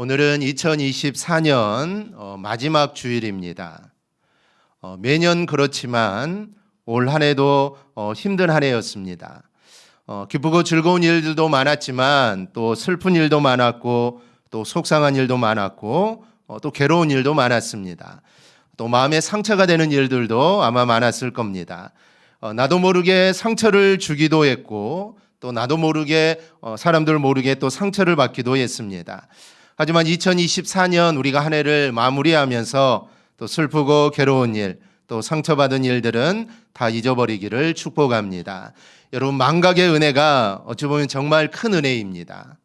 오늘은 2024년 어, 마지막 주일입니다. 어, 매년 그렇지만 올 한 해도 어, 힘든 한 해였습니다. 어, 기쁘고 즐거운 일들도 많았지만 또 슬픈 일도 많았고 또 속상한 일도 많았고 어, 또 괴로운 일도 많았습니다. 또 마음에 상처가 되는 일들도 아마 많았을 겁니다. 어, 나도 모르게 상처를 주기도 했고 또 나도 모르게 어, 사람들 모르게 또 상처를 받기도 했습니다. 하지만 2024년 우리가 한 해를 마무리하면서 또 슬프고 괴로운 일, 또 상처받은 일들은 다 잊어버리기를 축복합니다. 여러분 망각의 은혜가 어찌 보면 정말 큰 은혜입니다.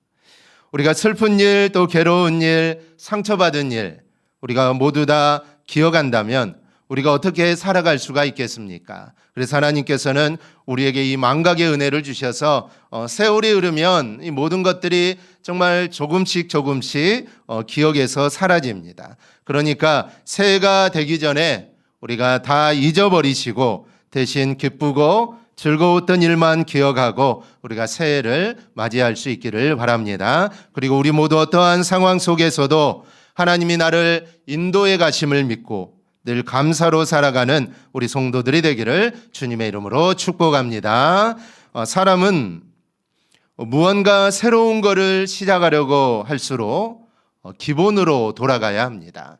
우리가 슬픈 일, 또 괴로운 일, 상처받은 일, 우리가 모두 다 기억한다면 우리가 어떻게 살아갈 수가 있겠습니까? 그래서 하나님께서는 우리에게 이 망각의 은혜를 주셔서 어, 세월이 흐르면 이 모든 것들이 정말 조금씩 조금씩 어, 기억에서 사라집니다. 그러니까 새해가 되기 전에 우리가 다 잊어버리시고 대신 기쁘고 즐거웠던 일만 기억하고 우리가 새해를 맞이할 수 있기를 바랍니다. 그리고 우리 모두 어떠한 상황 속에서도 하나님이 나를 인도해 가심을 믿고 늘 감사로 살아가는 우리 성도들이 되기를 주님의 이름으로 축복합니다. 어, 사람은 무언가 새로운 것을 시작하려고 할수록 어, 기본으로 돌아가야 합니다.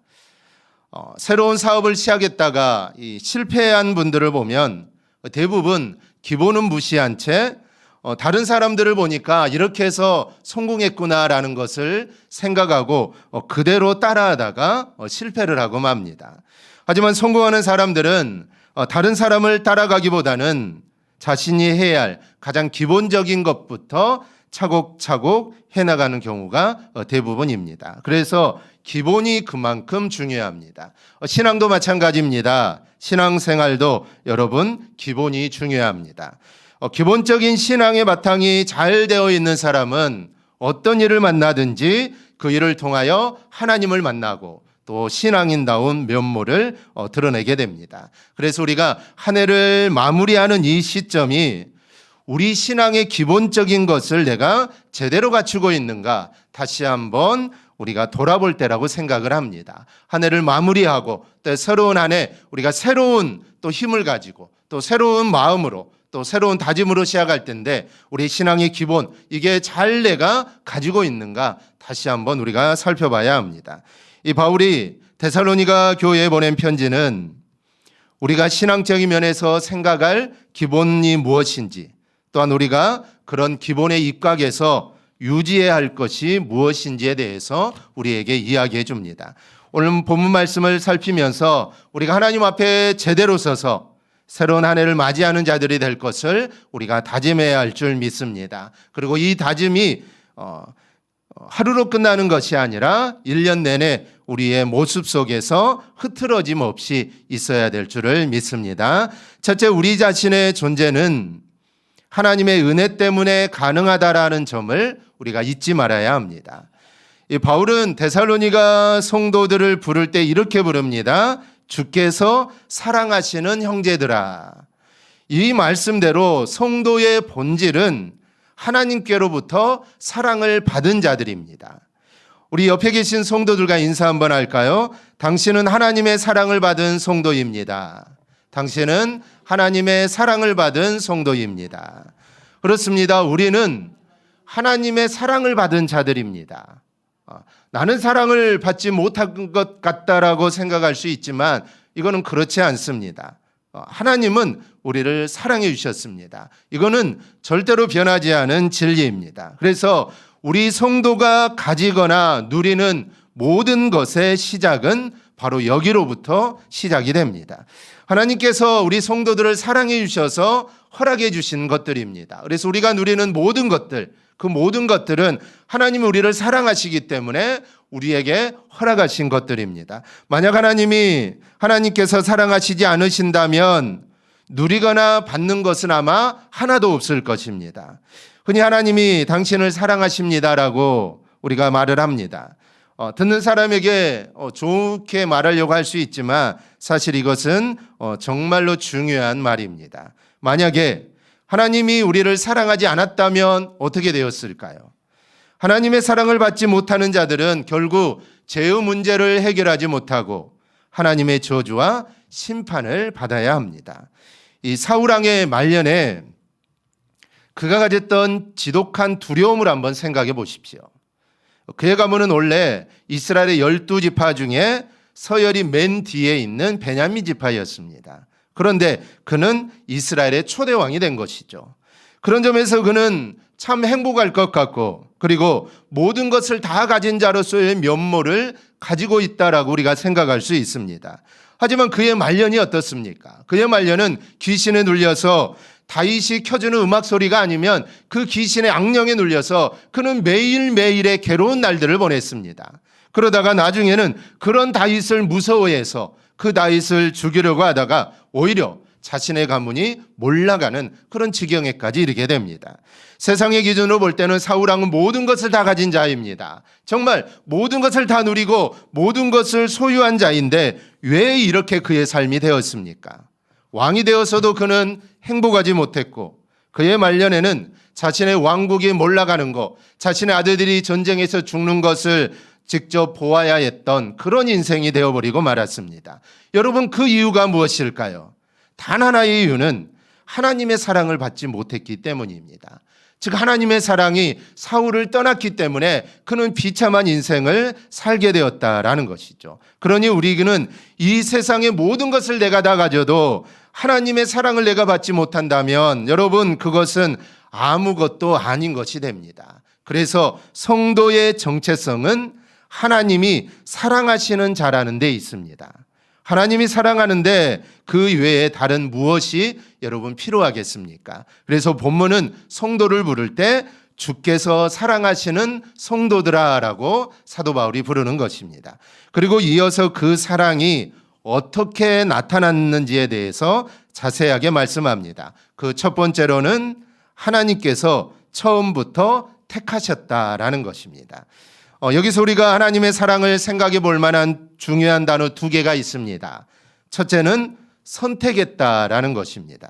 어, 새로운 사업을 시작했다가 이 실패한 분들을 보면 대부분 기본은 무시한 채 어, 다른 사람들을 보니까 이렇게 해서 성공했구나라는 것을 생각하고 어, 그대로 따라하다가 어, 실패를 하고 맙니다. 하지만 성공하는 사람들은 어, 다른 사람을 따라가기보다는 자신이 해야 할 가장 기본적인 것부터 차곡차곡 해나가는 경우가 어, 대부분입니다. 그래서 기본이 그만큼 중요합니다. 어, 신앙도 마찬가지입니다. 신앙생활도 여러분 기본이 중요합니다. 어, 기본적인 신앙의 바탕이 잘 되어 있는 사람은 어떤 일을 만나든지 그 일을 통하여 하나님을 만나고 또 신앙인다운 면모를 어, 드러내게 됩니다. 그래서 우리가 한 해를 마무리하는 이 시점이 우리 신앙의 기본적인 것을 내가 제대로 갖추고 있는가 다시 한번 우리가 돌아볼 때라고 생각을 합니다. 한 해를 마무리하고 또 새로운 한 해 우리가 새로운 또 힘을 가지고 또 새로운 마음으로 또 새로운 다짐으로 시작할 텐데 우리 신앙의 기본 이게 잘 내가 가지고 있는가 다시 한번 우리가 살펴봐야 합니다. 이 바울이 데살로니가 교회에 보낸 편지는 우리가 신앙적인 면에서 생각할 기본이 무엇인지 또한 우리가 그런 기본의 입각에서 유지해야 할 것이 무엇인지에 대해서 우리에게 이야기해 줍니다. 오늘 본문 말씀을 살피면서 우리가 하나님 앞에 제대로 서서 새로운 한 해를 맞이하는 자들이 될 것을 우리가 다짐해야 할 줄 믿습니다. 그리고 이 다짐이 어, 하루로 끝나는 것이 아니라 1년 내내 우리의 모습 속에서 흐트러짐 없이 있어야 될 줄을 믿습니다. 첫째, 우리 자신의 존재는 하나님의 은혜 때문에 가능하다라는 점을 우리가 잊지 말아야 합니다. 이 바울은 데살로니가 성도들을 부를 때 이렇게 부릅니다. 주께서 사랑하시는 형제들아. 이 말씀대로 성도의 본질은 하나님께로부터 사랑을 받은 자들입니다. 우리 옆에 계신 성도들과 인사 한번 할까요? 당신은 하나님의 사랑을 받은 성도입니다. 당신은 하나님의 사랑을 받은 성도입니다. 그렇습니다. 우리는 하나님의 사랑을 받은 자들입니다. 어, 나는 사랑을 받지 못한 것 같다라고 생각할 수 있지만 이거는 그렇지 않습니다. 어, 하나님은 우리를 사랑해 주셨습니다. 이거는 절대로 변하지 않은 진리입니다. 그래서 우리 성도가 가지거나 누리는 모든 것의 시작은 바로 여기로부터 시작이 됩니다. 하나님께서 우리 성도들을 사랑해 주셔서 허락해 주신 것들입니다. 그래서 우리가 누리는 모든 것들, 그 모든 것들은 하나님이 우리를 사랑하시기 때문에 우리에게 허락하신 것들입니다. 만약 하나님이 하나님께서 사랑하시지 않으신다면 누리거나 받는 것은 아마 하나도 없을 것입니다. 흔히 하나님이 당신을 사랑하십니다라고 우리가 말을 합니다. 어, 듣는 사람에게 어, 좋게 말하려고 할 수 있지만 사실 이것은 어, 정말로 중요한 말입니다. 만약에 하나님이 우리를 사랑하지 않았다면 어떻게 되었을까요? 하나님의 사랑을 받지 못하는 자들은 결국 죄의 문제를 해결하지 못하고 하나님의 저주와 심판을 받아야 합니다. 이 사울왕의 말년에 그가 가졌던 지독한 두려움을 한번 생각해 보십시오. 그의 가문은 원래 이스라엘의 열두 지파 중에 서열이 맨 뒤에 있는 베냐민 지파였습니다. 그런데 그는 이스라엘의 초대 왕이 된 것이죠. 그런 점에서 그는 참 행복할 것 같고 그리고 모든 것을 다 가진 자로서의 면모를 가지고 있다라고 우리가 생각할 수 있습니다. 하지만 그의 말년이 어떻습니까? 그의 말년은 귀신에 눌려서 다윗이 켜주는 음악 소리가 아니면 그 귀신의 악령에 눌려서 그는 매일매일의 괴로운 날들을 보냈습니다. 그러다가 나중에는 그런 다윗을 무서워해서 그 다윗을 죽이려고 하다가 오히려 자신의 가문이 몰라가는 그런 지경에까지 이르게 됩니다. 세상의 기준으로 볼 때는 사울왕은 모든 것을 다 가진 자입니다. 정말 모든 것을 다 누리고 모든 것을 소유한 자인데 왜 이렇게 그의 삶이 되었습니까? 왕이 되어서도 그는 행복하지 못했고 그의 말년에는 자신의 왕국이 몰라가는 것, 자신의 아들들이 전쟁에서 죽는 것을 직접 보아야 했던 그런 인생이 되어버리고 말았습니다. 여러분 그 이유가 무엇일까요? 단 하나의 이유는 하나님의 사랑을 받지 못했기 때문입니다. 즉 하나님의 사랑이 사울을 떠났기 때문에 그는 비참한 인생을 살게 되었다라는 것이죠. 그러니 우리는 이 세상의 모든 것을 내가 다 가져도 하나님의 사랑을 내가 받지 못한다면 여러분 그것은 아무것도 아닌 것이 됩니다. 그래서 성도의 정체성은 하나님이 사랑하시는 자라는 데 있습니다. 하나님이 사랑하는데 그 외에 다른 무엇이 여러분 필요하겠습니까? 그래서 본문은 성도를 부를 때 주께서 사랑하시는 성도들아라고 사도 바울이 부르는 것입니다. 그리고 이어서 그 사랑이 어떻게 나타났는지에 대해서 자세하게 말씀합니다. 그 첫 번째로는 하나님께서 처음부터 택하셨다라는 것입니다. 어, 여기서 우리가 하나님의 사랑을 생각해 볼 만한 중요한 단어 두 개가 있습니다. 첫째는 선택했다라는 것입니다.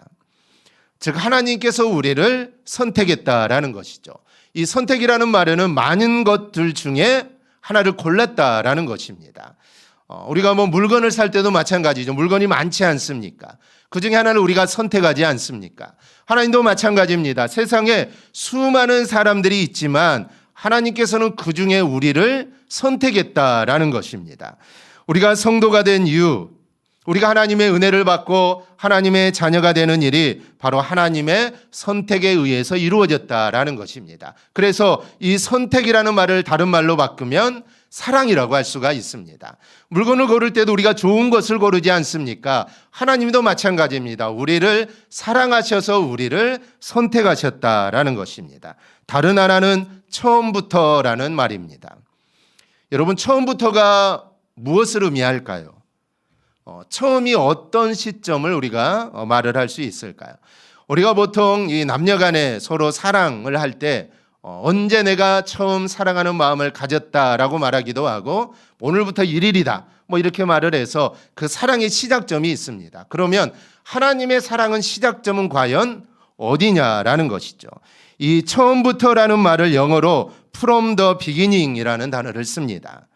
즉, 하나님께서 우리를 선택했다라는 것이죠. 이 선택이라는 말에는 많은 것들 중에 하나를 골랐다라는 것입니다. 어, 우리가 뭐 물건을 살 때도 마찬가지죠. 물건이 많지 않습니까? 그 중에 하나를 우리가 선택하지 않습니까? 하나님도 마찬가지입니다. 세상에 수많은 사람들이 있지만 하나님께서는 그 중에 우리를 선택했다라는 것입니다. 우리가 성도가 된 이유, 우리가 하나님의 은혜를 받고 하나님의 자녀가 되는 일이 바로 하나님의 선택에 의해서 이루어졌다라는 것입니다. 그래서 이 선택이라는 말을 다른 말로 바꾸면 사랑이라고 할 수가 있습니다. 물건을 고를 때도 우리가 좋은 것을 고르지 않습니까? 하나님도 마찬가지입니다. 우리를 사랑하셔서 우리를 선택하셨다라는 것입니다. 다른 하나는 처음부터라는 말입니다. 여러분, 처음부터가 무엇을 의미할까요? 어, 처음이 어떤 시점을 우리가 어, 말을 할 수 있을까요? 우리가 보통 이 남녀 간에 서로 사랑을 할때 어, 언제 내가 처음 사랑하는 마음을 가졌다라고 말하기도 하고 오늘부터 1일이다. 뭐 이렇게 말을 해서 그 사랑의 시작점이 있습니다. 그러면 하나님의 사랑은 시작점은 과연 어디냐라는 것이죠. 이 처음부터라는 말을 영어로 from the beginning이라는 단어를 씁니다.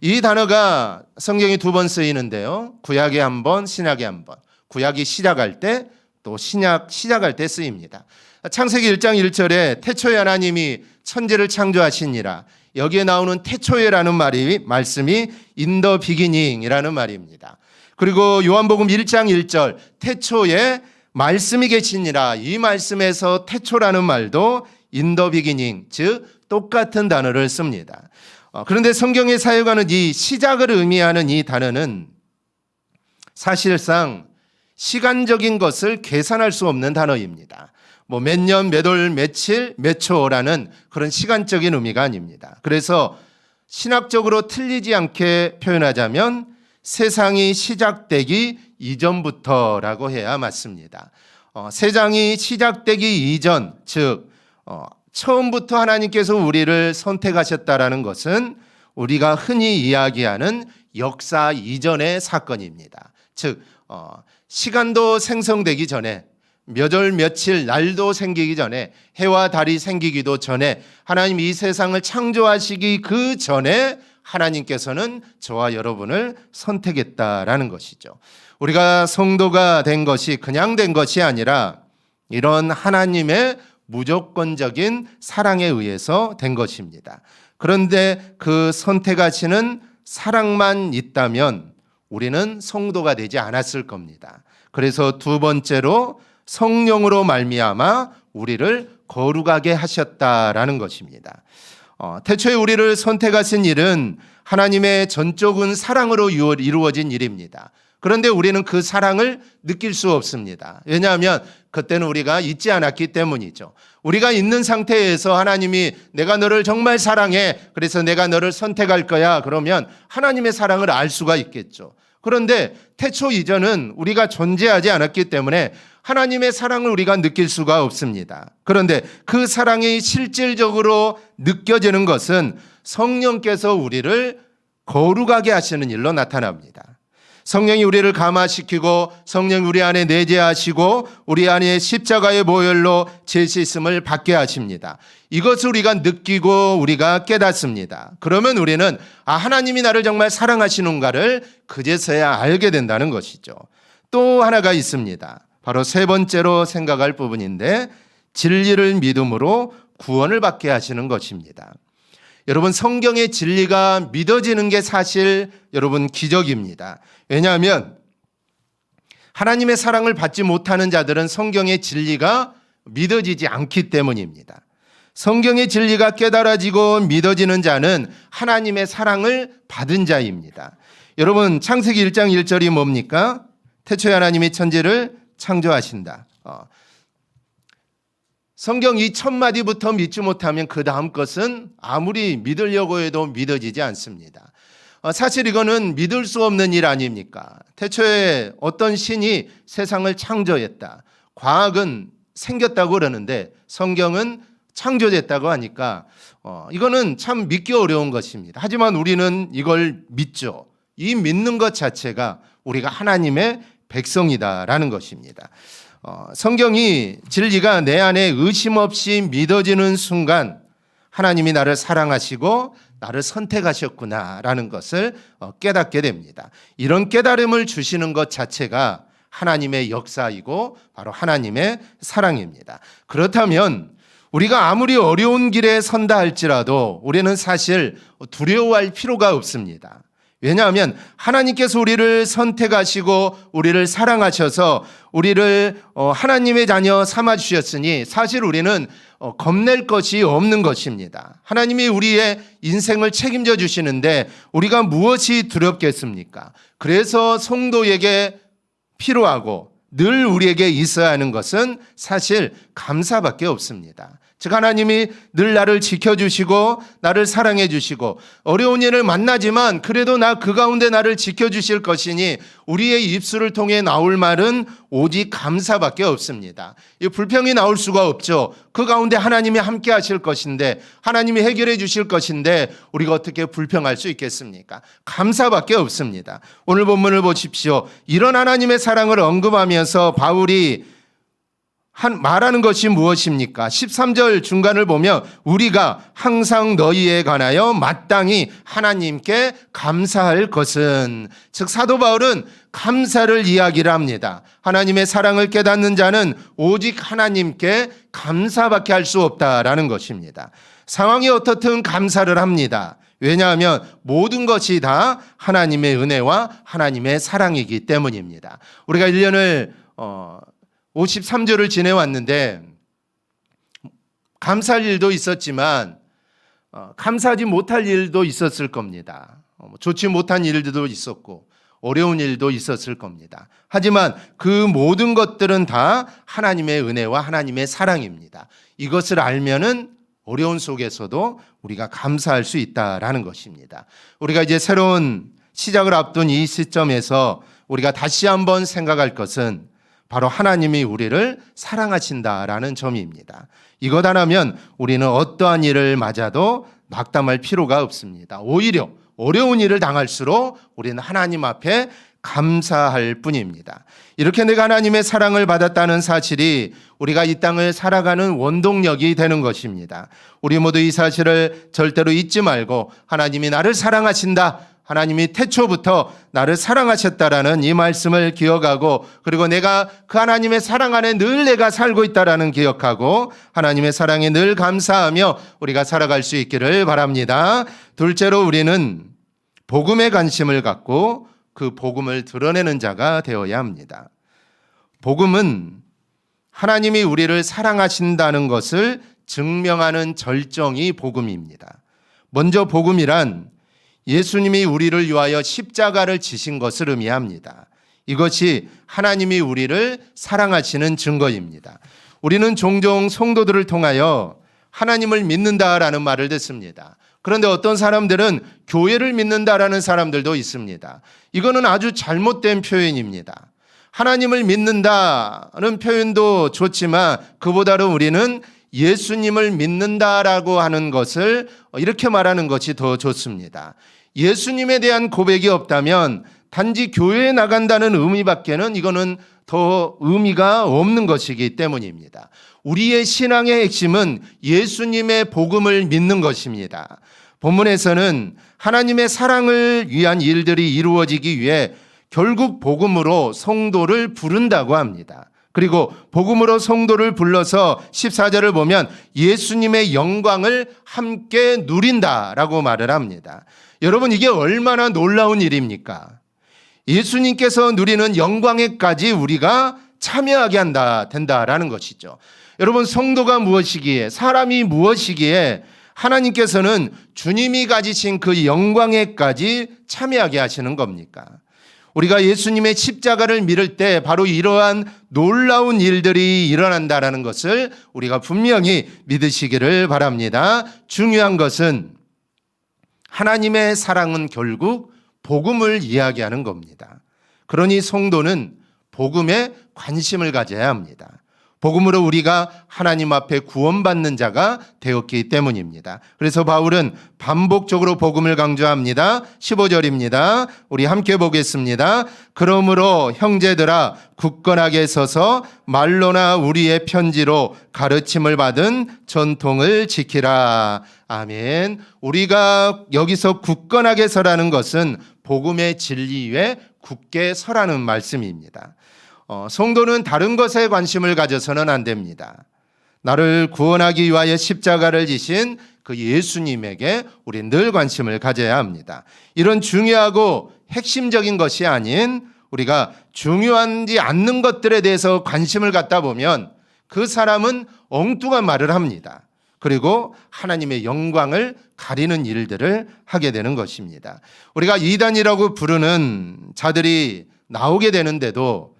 이 단어가 성경에 두번 쓰이는데요. 구약에 한 번, 신약에 한 번. 구약이 시작할 때 또 신약 시작할 때 쓰입니다. 창세기 1장 1절에 태초에 하나님이 천지를 창조하시니라. 여기에 나오는 태초에라는 말이 말씀이 인더 비기닝이라는 말입니다. 그리고 요한복음 1장 1절 태초에 말씀이 계시니라. 이 말씀에서 태초라는 말도 인더 비기닝 즉 똑같은 단어를 씁니다. 어, 그런데 성경에 사용하는 이 시작을 의미하는 이 단어는 사실상 시간적인 것을 계산할 수 없는 단어입니다. 뭐 몇 년, 몇 월, 며칠, 몇 초라는 그런 시간적인 의미가 아닙니다. 그래서 신학적으로 틀리지 않게 표현하자면 세상이 시작되기 이전부터라고 해야 맞습니다. 어, 세상이 시작되기 이전, 즉 어, 처음부터 하나님께서 우리를 선택하셨다라는 것은 우리가 흔히 이야기하는 역사 이전의 사건입니다. 즉 어, 시간도 생성되기 전에 몇월 며칠 날도 생기기 전에 해와 달이 생기기도 전에 하나님 이 세상을 창조하시기 그 전에 하나님께서는 저와 여러분을 선택했다라는 것이죠. 우리가 성도가 된 것이 그냥 된 것이 아니라 이런 하나님의 무조건적인 사랑에 의해서 된 것입니다. 그런데 그 선택하시는 사랑만 있다면 우리는 성도가 되지 않았을 겁니다. 그래서 두 번째로 성령으로 말미암아 우리를 거룩하게 하셨다라는 것입니다. 어, 태초에 우리를 선택하신 일은 하나님의 전적인 사랑으로 이루- 이루어진 일입니다. 그런데 우리는 그 사랑을 느낄 수 없습니다. 왜냐하면 그때는 우리가 있지 않았기 때문이죠. 우리가 있는 상태에서 하나님이 내가 너를 정말 사랑해. 그래서 내가 너를 선택할 거야. 그러면 하나님의 사랑을 알 수가 있겠죠. 그런데 태초 이전은 우리가 존재하지 않았기 때문에 하나님의 사랑을 우리가 느낄 수가 없습니다. 그런데 그 사랑이 실질적으로 느껴지는 것은 성령께서 우리를 거룩하게 하시는 일로 나타납니다. 성령이 우리를 감화시키고 성령 우리 안에 내재하시고 우리 안에 십자가의 모혈로 죄 씻음을 받게 하십니다. 이것을 우리가 느끼고 우리가 깨닫습니다. 그러면 우리는 아 하나님이 나를 정말 사랑하시는가를 그제서야 알게 된다는 것이죠. 또 하나가 있습니다. 바로 세 번째로 생각할 부분인데 진리를 믿음으로 구원을 받게 하시는 것입니다. 여러분 성경의 진리가 믿어지는 게 사실 여러분 기적입니다. 왜냐하면 하나님의 사랑을 받지 못하는 자들은 성경의 진리가 믿어지지 않기 때문입니다. 성경의 진리가 깨달아지고 믿어지는 자는 하나님의 사랑을 받은 자입니다. 여러분 창세기 1장 1절이 뭡니까? 태초에 하나님이 천지를 창조하신다. 어. 성경 이 첫 마디부터 믿지 못하면 그 다음 것은 아무리 믿으려고 해도 믿어지지 않습니다. 어, 사실 이거는 믿을 수 없는 일 아닙니까? 태초에 어떤 신이 세상을 창조했다. 과학은 생겼다고 그러는데 성경은 창조됐다고 하니까 어, 이거는 참 믿기 어려운 것입니다. 하지만 우리는 이걸 믿죠. 이 믿는 것 자체가 우리가 하나님의 백성이다라는 것입니다. 어, 성경이 진리가 내 안에 의심 없이 믿어지는 순간 하나님이 나를 사랑하시고 나를 선택하셨구나라는 것을 어, 깨닫게 됩니다. 이런 깨달음을 주시는 것 자체가 하나님의 역사이고 바로 하나님의 사랑입니다. 그렇다면 우리가 아무리 어려운 길에 선다 할지라도 우리는 사실 두려워할 필요가 없습니다. 왜냐하면 하나님께서 우리를 선택하시고 우리를 사랑하셔서 우리를 어, 하나님의 자녀 삼아 주셨으니 사실 우리는 어, 겁낼 것이 없는 것입니다. 하나님이 우리의 인생을 책임져 주시는데 우리가 무엇이 두렵겠습니까? 그래서 성도에게 필요하고 늘 우리에게 있어야 하는 것은 사실 감사밖에 없습니다. 즉 하나님이 늘 나를 지켜주시고 나를 사랑해 주시고 어려운 일을 만나지만 그래도 나 그 가운데 나를 지켜주실 것이니 우리의 입술을 통해 나올 말은 오직 감사밖에 없습니다. 이 불평이 나올 수가 없죠. 그 가운데 하나님이 함께 하실 것인데 하나님이 해결해 주실 것인데 우리가 어떻게 불평할 수 있겠습니까? 감사밖에 없습니다. 오늘 본문을 보십시오. 이런 하나님의 사랑을 언급하면서 바울이 한 말하는 것이 무엇입니까? 13절 중간을 보면 우리가 항상 너희에 관하여 마땅히 하나님께 감사할 것은 즉 사도 바울은 감사를 이야기를 합니다. 하나님의 사랑을 깨닫는 자는 오직 하나님께 감사밖에 할 수 없다라는 것입니다. 상황이 어떻든 감사를 합니다. 왜냐하면 모든 것이 다 하나님의 은혜와 하나님의 사랑이기 때문입니다. 우리가 1년을 어 53절을 지내왔는데 감사할 일도 있었지만 어, 감사하지 못할 일도 있었을 겁니다. 어, 뭐 좋지 못한 일들도 있었고 어려운 일도 있었을 겁니다. 하지만 그 모든 것들은 다 하나님의 은혜와 하나님의 사랑입니다. 이것을 알면은 어려운 속에서도 우리가 감사할 수 있다라는 것입니다. 우리가 이제 새로운 시작을 앞둔 이 시점에서 우리가 다시 한번 생각할 것은 바로 하나님이 우리를 사랑하신다라는 점입니다. 이것 하나면 우리는 어떠한 일을 맞아도 낙담할 필요가 없습니다. 오히려 어려운 일을 당할수록 우리는 하나님 앞에 감사할 뿐입니다. 이렇게 내가 하나님의 사랑을 받았다는 사실이 우리가 이 땅을 살아가는 원동력이 되는 것입니다. 우리 모두 이 사실을 절대로 잊지 말고 하나님이 나를 사랑하신다. 하나님이 태초부터 나를 사랑하셨다라는 이 말씀을 기억하고 그리고 내가 그 하나님의 사랑 안에 늘 내가 살고 있다라는 기억하고 하나님의 사랑에 늘 감사하며 우리가 살아갈 수 있기를 바랍니다. 둘째로 우리는 복음에 관심을 갖고 그 복음을 드러내는 자가 되어야 합니다. 복음은 하나님이 우리를 사랑하신다는 것을 증명하는 절정이 복음입니다. 먼저 복음이란 예수님이 우리를 위하여 십자가를 지신 것을 의미합니다. 이것이 하나님이 우리를 사랑하시는 증거입니다. 우리는 종종 성도들을 통하여 하나님을 믿는다라는 말을 듣습니다. 그런데 어떤 사람들은 교회를 믿는다라는 사람들도 있습니다. 이거는 아주 잘못된 표현입니다. 하나님을 믿는다는 표현도 좋지만 그보다는 우리는 예수님을 믿는다라고 하는 것을 이렇게 말하는 것이 더 좋습니다. 예수님에 대한 고백이 없다면 단지 교회에 나간다는 의미밖에는 이거는 더 의미가 없는 것이기 때문입니다. 우리의 신앙의 핵심은 예수님의 복음을 믿는 것입니다. 본문에서는 하나님의 사랑을 위한 일들이 이루어지기 위해 결국 복음으로 성도를 부른다고 합니다. 그리고 복음으로 성도를 불러서 14절을 보면 예수님의 영광을 함께 누린다라고 말을 합니다. 여러분 이게 얼마나 놀라운 일입니까? 예수님께서 누리는 영광에까지 우리가 참여하게 한다 된다라는 것이죠. 여러분 성도가 무엇이기에 사람이 무엇이기에 하나님께서는 주님이 가지신 그 영광에까지 참여하게 하시는 겁니까? 우리가 예수님의 십자가를 믿을 때 바로 이러한 놀라운 일들이 일어난다라는 것을 우리가 분명히 믿으시기를 바랍니다. 중요한 것은 하나님의 사랑은 결국 복음을 이야기하는 겁니다. 그러니 성도는 복음에 관심을 가져야 합니다. 복음으로 우리가 하나님 앞에 구원받는 자가 되었기 때문입니다. 그래서 바울은 반복적으로 복음을 강조합니다. 15절입니다. 우리 함께 보겠습니다. 그러므로 형제들아 굳건하게 서서 말로나 우리의 편지로 가르침을 받은 전통을 지키라. 아멘. 우리가 여기서 굳건하게 서라는 것은 복음의 진리 위에 굳게 서라는 말씀입니다. 어, 성도는 다른 것에 관심을 가져서는 안 됩니다. 나를 구원하기 위하여 십자가를 지신 그 예수님에게 우리 늘 관심을 가져야 합니다. 이런 중요하고 핵심적인 것이 아닌 우리가 중요하지 않는 것들에 대해서 관심을 갖다 보면 그 사람은 엉뚱한 말을 합니다. 그리고 하나님의 영광을 가리는 일들을 하게 되는 것입니다. 우리가 이단이라고 부르는 자들이 나오게 되는데도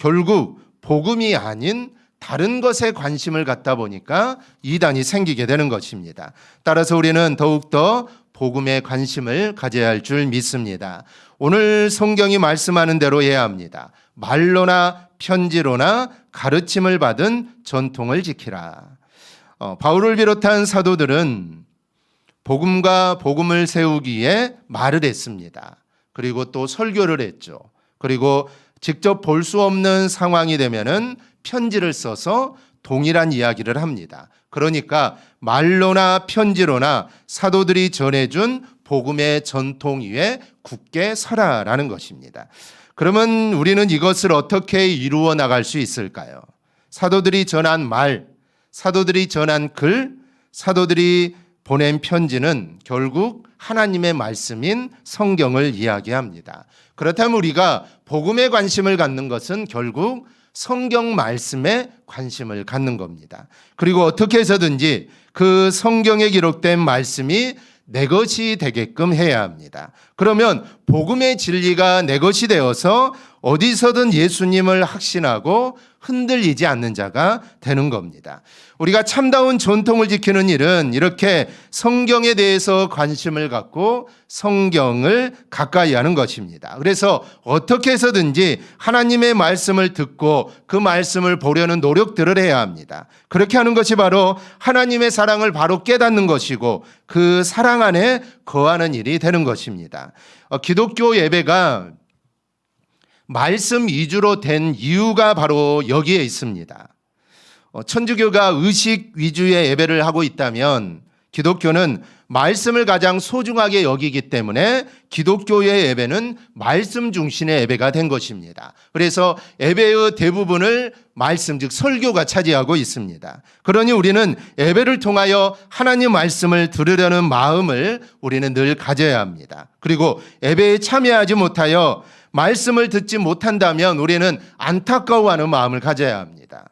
결국 복음이 아닌 다른 것에 관심을 갖다 보니까 이단이 생기게 되는 것입니다. 따라서 우리는 더욱더 복음에 관심을 가져야 할 줄 믿습니다. 오늘 성경이 말씀하는 대로 해야 합니다. 말로나 편지로나 가르침을 받은 전통을 지키라. 어, 바울을 비롯한 사도들은 복음과 복음을 세우기에 말을 했습니다. 그리고 또 설교를 했죠. 그리고 직접 볼 수 없는 상황이 되면은 편지를 써서 동일한 이야기를 합니다. 그러니까 말로나 편지로나 사도들이 전해준 복음의 전통 위에 굳게 서라라는 것입니다. 그러면 우리는 이것을 어떻게 이루어 나갈 수 있을까요? 사도들이 전한 말, 사도들이 전한 글, 사도들이 보낸 편지는 결국 하나님의 말씀인 성경을 이야기합니다. 그렇다면 우리가 복음에 관심을 갖는 것은 결국 성경 말씀에 관심을 갖는 겁니다. 그리고 어떻게 해서든지 그 성경에 기록된 말씀이 내 것이 되게끔 해야 합니다. 그러면 복음의 진리가 내 것이 되어서 어디서든 예수님을 확신하고 흔들리지 않는 자가 되는 겁니다. 우리가 참다운 전통을 지키는 일은 이렇게 성경에 대해서 관심을 갖고 성경을 가까이 하는 것입니다. 그래서 어떻게 해서든지 하나님의 말씀을 듣고 그 말씀을 보려는 노력들을 해야 합니다. 그렇게 하는 것이 바로 하나님의 사랑을 바로 깨닫는 것이고 그 사랑 안에 거하는 일이 되는 것입니다. 어, 기독교 예배가 말씀 위주로 된 이유가 바로 여기에 있습니다. 어, 천주교가 의식 위주의 예배를 하고 있다면 기독교는 말씀을 가장 소중하게 여기기 때문에 기독교의 예배는 말씀 중심의 예배가 된 것입니다. 그래서 예배의 대부분을 말씀 즉 설교가 차지하고 있습니다. 그러니 우리는 예배를 통하여 하나님 말씀을 들으려는 마음을 우리는 늘 가져야 합니다. 그리고 예배에 참여하지 못하여 말씀을 듣지 못한다면 우리는 안타까워하는 마음을 가져야 합니다.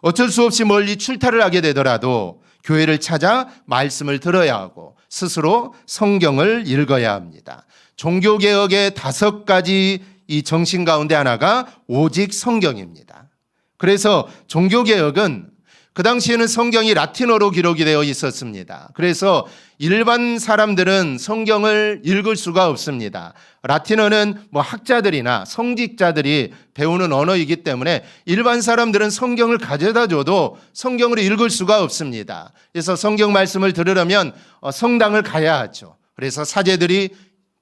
어쩔 수 없이 멀리 출타를 하게 되더라도 교회를 찾아 말씀을 들어야 하고 스스로 성경을 읽어야 합니다. 종교개혁의 다섯 가지 이 정신 가운데 하나가 오직 성경입니다. 그래서 종교개혁은 그 당시에는 성경이 라틴어로 기록이 되어 있었습니다. 그래서 일반 사람들은 성경을 읽을 수가 없습니다. 라틴어는 뭐 학자들이나 성직자들이 배우는 언어이기 때문에 일반 사람들은 성경을 가져다 줘도 성경을 읽을 수가 없습니다. 그래서 성경 말씀을 들으려면 어, 성당을 가야 하죠. 그래서 사제들이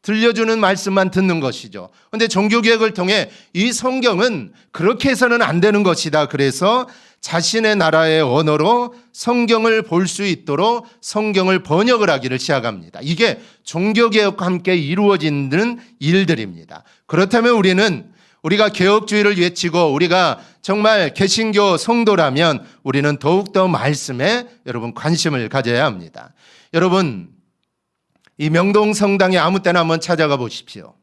들려주는 말씀만 듣는 것이죠. 근데 종교개혁을 통해 이 성경은 그렇게 해서는 안 되는 것이다. 그래서 자신의 나라의 언어로 성경을 볼 수 있도록 성경을 번역을 하기를 시작합니다. 이게 종교개혁과 함께 이루어지는 일들입니다. 그렇다면 우리는 우리가 개혁주의를 외치고 우리가 정말 개신교 성도라면 우리는 더욱더 말씀에 여러분 관심을 가져야 합니다. 여러분, 이 명동 성당에 아무 때나 한번 찾아가 보십시오.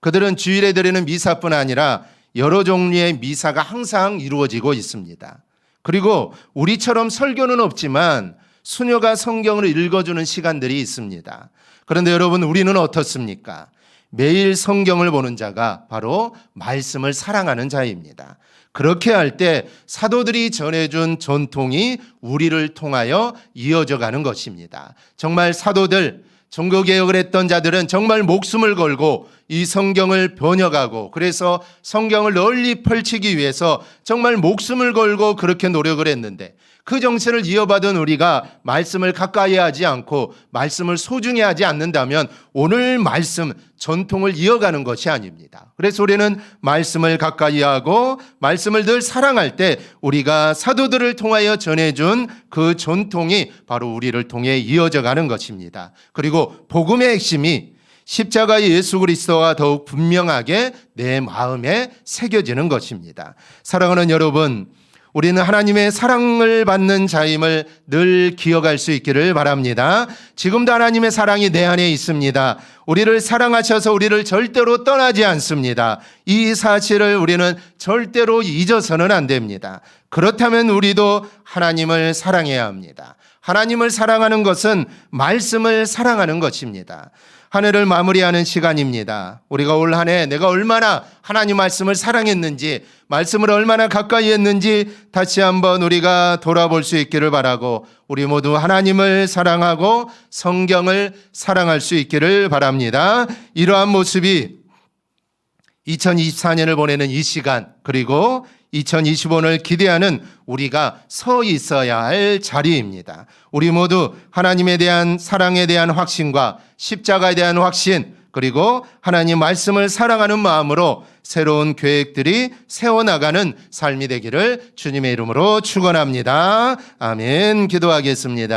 그들은 주일에 드리는 미사뿐 아니라 여러 종류의 미사가 항상 이루어지고 있습니다. 그리고 우리처럼 설교는 없지만 수녀가 성경을 읽어주는 시간들이 있습니다. 그런데 여러분, 우리는 어떻습니까? 매일 성경을 보는 자가 바로 말씀을 사랑하는 자입니다. 그렇게 할 때 사도들이 전해준 전통이 우리를 통하여 이어져 가는 것입니다. 정말 사도들, 종교개혁을 했던 자들은 정말 목숨을 걸고 이 성경을 번역하고 그래서 성경을 널리 펼치기 위해서 정말 목숨을 걸고 그렇게 노력을 했는데 그 정신을 이어받은 우리가 말씀을 가까이 하지 않고 말씀을 소중히 하지 않는다면 오늘 말씀 전통을 이어가는 것이 아닙니다. 그래서 우리는 말씀을 가까이 하고 말씀을 늘 사랑할 때 우리가 사도들을 통하여 전해준 그 전통이 바로 우리를 통해 이어져 가는 것입니다. 그리고 복음의 핵심이 십자가의 예수 그리스도와 더욱 분명하게 내 마음에 새겨지는 것입니다. 사랑하는 여러분, 우리는 하나님의 사랑을 받는 자임을 늘 기억할 수 있기를 바랍니다. 지금도 하나님의 사랑이 내 안에 있습니다. 우리를 사랑하셔서 우리를 절대로 떠나지 않습니다. 이 사실을 우리는 절대로 잊어서는 안 됩니다. 그렇다면 우리도 하나님을 사랑해야 합니다. 하나님을 사랑하는 것은 말씀을 사랑하는 것입니다. 한 해를 마무리하는 시간입니다. 우리가 올 한 해 내가 얼마나 하나님 말씀을 사랑했는지, 말씀을 얼마나 가까이 했는지 다시 한번 우리가 돌아볼 수 있기를 바라고, 우리 모두 하나님을 사랑하고 성경을 사랑할 수 있기를 바랍니다. 이러한 모습이 2024년을 보내는 이 시간, 그리고 2025년을 기대하는 우리가 서 있어야 할 자리입니다. 우리 모두 하나님에 대한 사랑에 대한 확신과 십자가에 대한 확신, 그리고 하나님 말씀을 사랑하는 마음으로 새로운 계획들이 세워나가는 삶이 되기를 주님의 이름으로 축원합니다. 아멘. 기도하겠습니다.